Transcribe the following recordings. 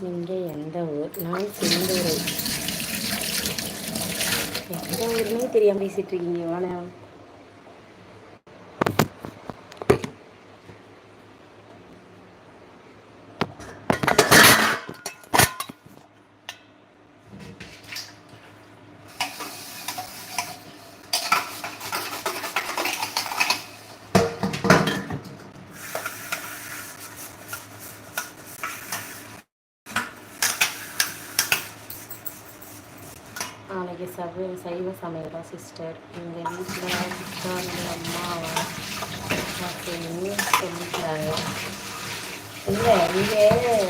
நீங்கள் எந்த ஊர்? நான் சிந்தூரை எந்த ஊருமே தெரியாமல் பேசிகிட்ருக்கீங்க இருக்கீங்க இன்றைக்கி சவ சைவ சமையல் தான் சிஸ்டர் எங்கள் வீட்டில் சிஸ்டர் அம்மாவா அப்படின்னு சொல்லிக்கிறாங்க இல்லை இங்கே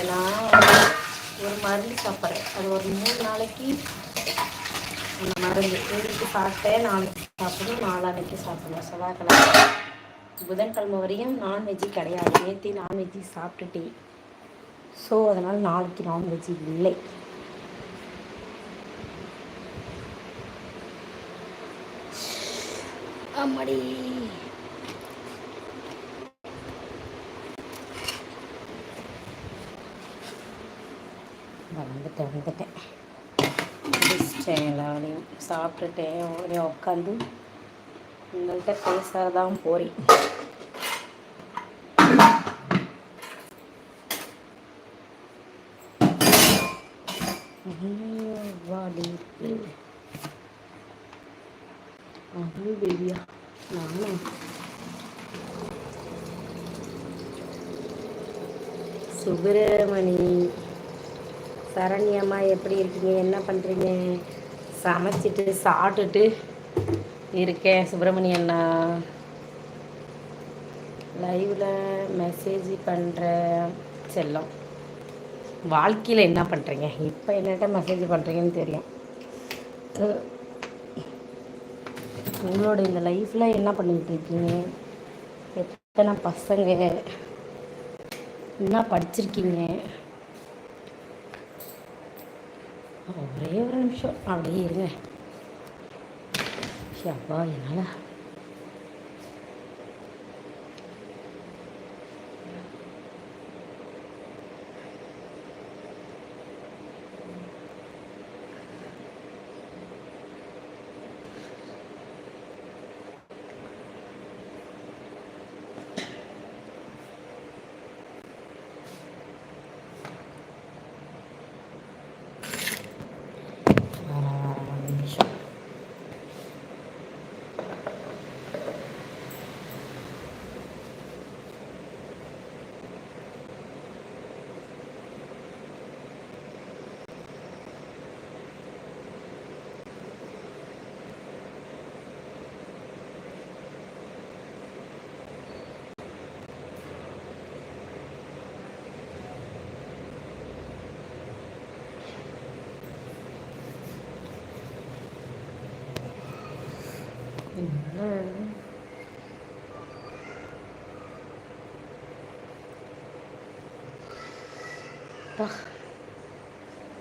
நான் ஒரு மருந்து சாப்பிட்றேன். அது ஒரு மூணு நாளைக்கு அந்த மருந்து இன்னைக்கு சாப்பிட்டேன் நாளைக்கு சாப்பிடும் நாளான்னைக்கு சாப்பிடணும். செவ்வாய்க்கிழமை. புதன்கிழமை வரையும் நான்வெஜ்ஜு கிடையாது. நேற்று நான்வெஜ்ஜு சாப்பிட்டுட்டேன். ஸோ அதனால் நாளைக்கு நான்வெஜ்ஜு இல்லை. அம்மாடி. வந்துட்டேன் வந்துட்டேன். முடிச்சிட்டேன் எல்லாரையும் சாப்பிட்டுட்டேன் ஒரே உட்காந்து உங்கள்கிட்ட பேசாதான் போறேன். வாடி. இருக்கு அது பேபியா நானும் சுப்பிரமணி சரண்யம்மா எப்படி இருக்கீங்க? என்ன பண்ணுறீங்க சமைச்சிட்டு சாப்பிட்டுட்டு இருக்கேன் சுப்பிரமணி அண்ணா. லைவில் மெசேஜ் பண்ணுற செல்லம். வாழ்க்கையில் என்ன பண்ணுறீங்க இப்போ என்னட்ட மெசேஜ் பண்ணுறீங்கன்னு தெரியும். உங்களோட இந்த லைஃப்பில் என்ன பண்ணிட்டு இருக்கீங்க எத்தனை பசங்க? என்ன படிச்சிருக்கீங்க? ஒரே ஒரு நிமிஷம். அப்படியே இருங்க. அப்பா என்னால் ஒரு நிமிஷம் என்ன அப்பா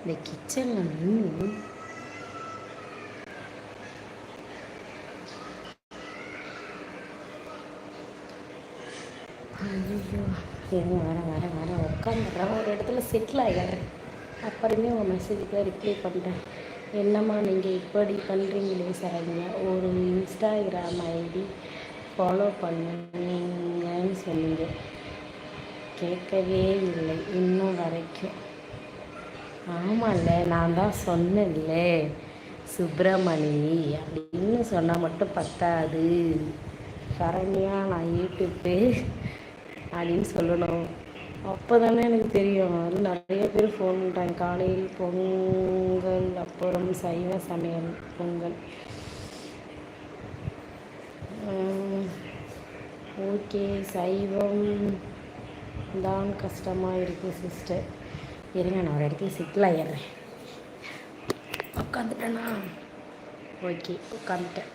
இந்த கிச்சனில் நின்று ஐயோ இருங்க வரேன் வரேன் வரேன் உட்காந்துடுறேன் ஒரு இடத்துல செட்டில் ஆகிடுறேன் அப்புறமே உங்கள் மெசேஜுக்கு ரிப்ளை பண்ணுறேன் என்னம்மா நீங்கள் இப்படி பண்ணுறீங்களே சரிங்க ஒரு இன்ஸ்டாகிராம் ஐடி ஃபாலோ பண்ணுங்கன்னு சொன்னீங்க கேட்கவே இல்லை இன்னும் வரைக்கும். ஆமாம்ல நான் தான் சொன்னேன்ல சுப்பிரமணி அப்படின்னு சொன்னால் மட்டும் பத்தாது. சரண்யா நான் யூடியூப்பு அப்படின்னு சொல்லணும். அப்போ தானே எனக்கு தெரியும். அது நிறைய பேர் ஃபோன் பண்ணுறாங்க காலையில் பொங்கல் அப்புறம் சைவ சமையல் பொங்கல். ஓகே. சைவம் தான் கஷ்டமாக இருக்குது சிஸ்டர் இருங்க நான் ஒரு இடத்துல சிக்கல் ஏறேன் உட்காந்துட்டேனா ஓகே உட்காந்துட்டேன்